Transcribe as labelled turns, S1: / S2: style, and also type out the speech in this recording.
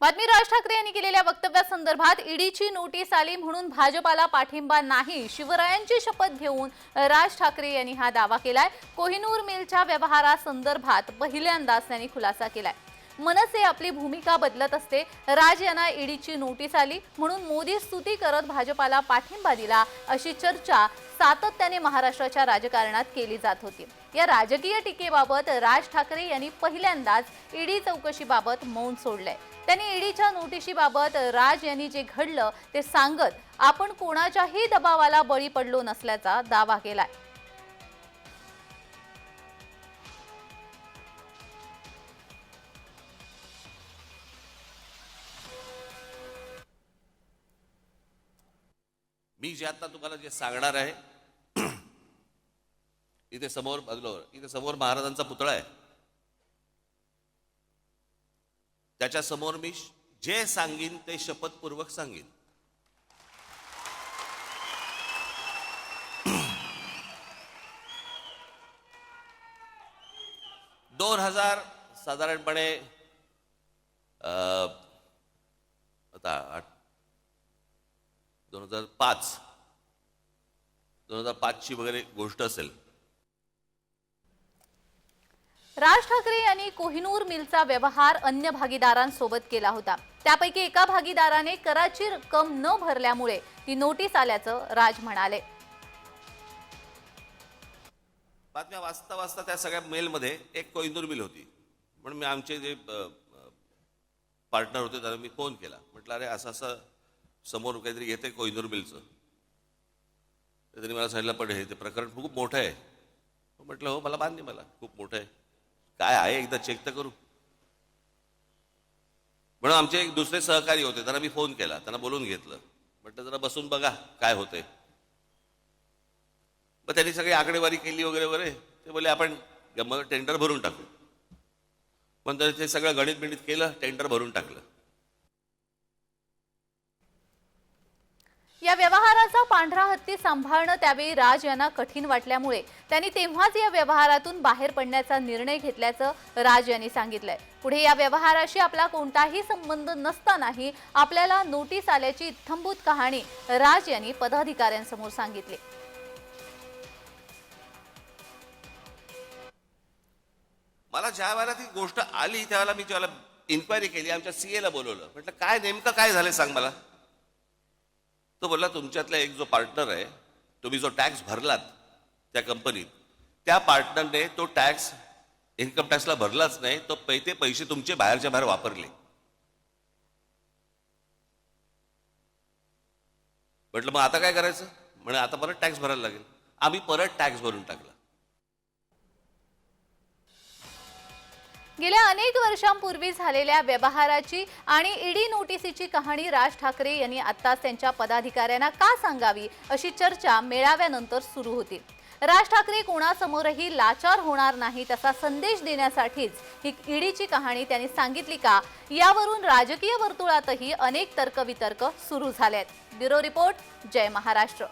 S1: बातमी राज ठाकरे यांनी केलेल्या वक्तव्यासंदर्भात ईडीची नोटीस आली म्हणून भाजपाला पाठिंबा नाही. शिवरायांची शपथ घेऊन राज ठाकरे यांनी हा दावा केलाय. कोहिनूर मिलच्या व्यवहारासंदर्भात पहिल्यांदाच त्यांनी खुलासा केलाय. मनसे आपली भूमिका बदलत असते. राज यांना ईडीची नोटीस आली म्हणून मोदी स्तुती करत भाजपाला पाठिंबा दिला अशी चर्चा सातत्याने महाराष्ट्राच्या राजकारणात केली जात होती. या राजकीय टीकेबाबत राज ठाकरे यांनी पहिल्यांदाच ईडी चौकशीबाबत मौन सोडलंय. त्यांनी ईडीच्या नोटिशीबाबत राज यांनी जे घडलं ते सांगत आपण कोणाच्याही दबावाला बळी पडलो नसल्याचा दावा केलाय.
S2: मी जे आता तुम्हाला जे सांगणार आहे इथे समोर बाजूला इथे समोर महाराजांचा पुतळा आहे. त्याच्यासमोर मी जे सांगीन ते शपथपूर्वक सांगेन. दोन हजार साधारणपणे अं, आता आठ दोन हजार पाच दोन हजार पाचची वगैरे गोष्ट असेल.
S1: राज ठाकरे यांनी कोहिनूर मिलचा व्यवहार अन्य भागीदारांसोबत केला होता. त्यापैकी एका भागीदाराने कराची रक्कम न भरल्यामुळे ती नोटीस आल्याचं राज म्हणाले.
S2: बातम्या वाचता वाचता त्या सगळ्या मेलमध्ये एक कोहिनूर मिल होती. म्हणून मी आमचे जे पार्टनर होते त्यांना मी फोन केला. म्हटलं अरे असं असं समोर काहीतरी येते कोहिनूर मिलचं. त्यांनी मला सांगितलं पण हे ते प्रकरण खूप मोठं आहे. म्हटलं हो मला मान्य मला खूप मोठं आहे. काय आहे? एकदा चेक तर करू. म्हणून आमचे एक दुसरे सहकारी होते त्यांना मी फोन केला. त्यांना बोलून घेतलं. म्हटलं जरा बसून बघा काय होतंय. मग त्यांनी सगळी आकडेवारी केली वगैरे वगैरे. ते बोले आपण टेंडर भरून टाकू. पण त्यांनी ते सगळं गणित बिणित केलं टेंडर भरून टाकलं.
S1: या व्यवहाराचा पांढरा हत्ती सांभाळणं त्यावेळी राज यांना कठीण वाटल्यामुळे त्यांनी तेव्हाच या व्यवहारातून बाहेर पडण्याचा निर्णय घेतल्याचं राज यांनी सांगितलंय. पुढे या व्यवहाराशी आपला कोणताही संबंध नसतानाही आपल्याला नोटीस आल्याची इत्थंभूत कहाणी राज यांनी पदाधिकाऱ्यांसमोर सांगितली.
S2: मला ज्या वेळेला ती गोष्ट आली त्यावेळेला मी ज्याला इन्क्वायरी केली आमच्या सीएला बोलवलं. म्हटलं काय नेमकं काय झालं सांग मला? तो बोलला तुमच्यातला एक जो पार्टनर आहे तुम्ही जो टॅक्स भरलात त्या कंपनीत त्या पार्टनरने तो टॅक्स इन्कम टॅक्सला भरलाच नाही तो पै ते पैसे तुमचे बाहेरच्या बाहेर वापरले. म्हटलं मग आता काय करायचं? म्हणे आता परत टॅक्स भरायला लागेल. आम्ही परत टॅक्स भरून टाकला.
S1: गेल्या अनेक वर्षांपूर्वी झालेल्या व्यवहाराची आणि ईडी नोटिसीची कहाणी राज ठाकरे यांनी आत्ताच त्यांच्या पदाधिकाऱ्यांना का सांगावी अशी चर्चा मेळाव्यानंतर सुरू होती. राज ठाकरे कोणासमोरही लाचार होणार नाही तसा संदेश देण्यासाठीच ही ईडीची कहाणी त्यांनी सांगितली का? यावरून राजकीय वर्तुळातही अनेक तर्कवितर्क सुरू झालेत. ब्युरो रिपोर्ट जय महाराष्ट्र.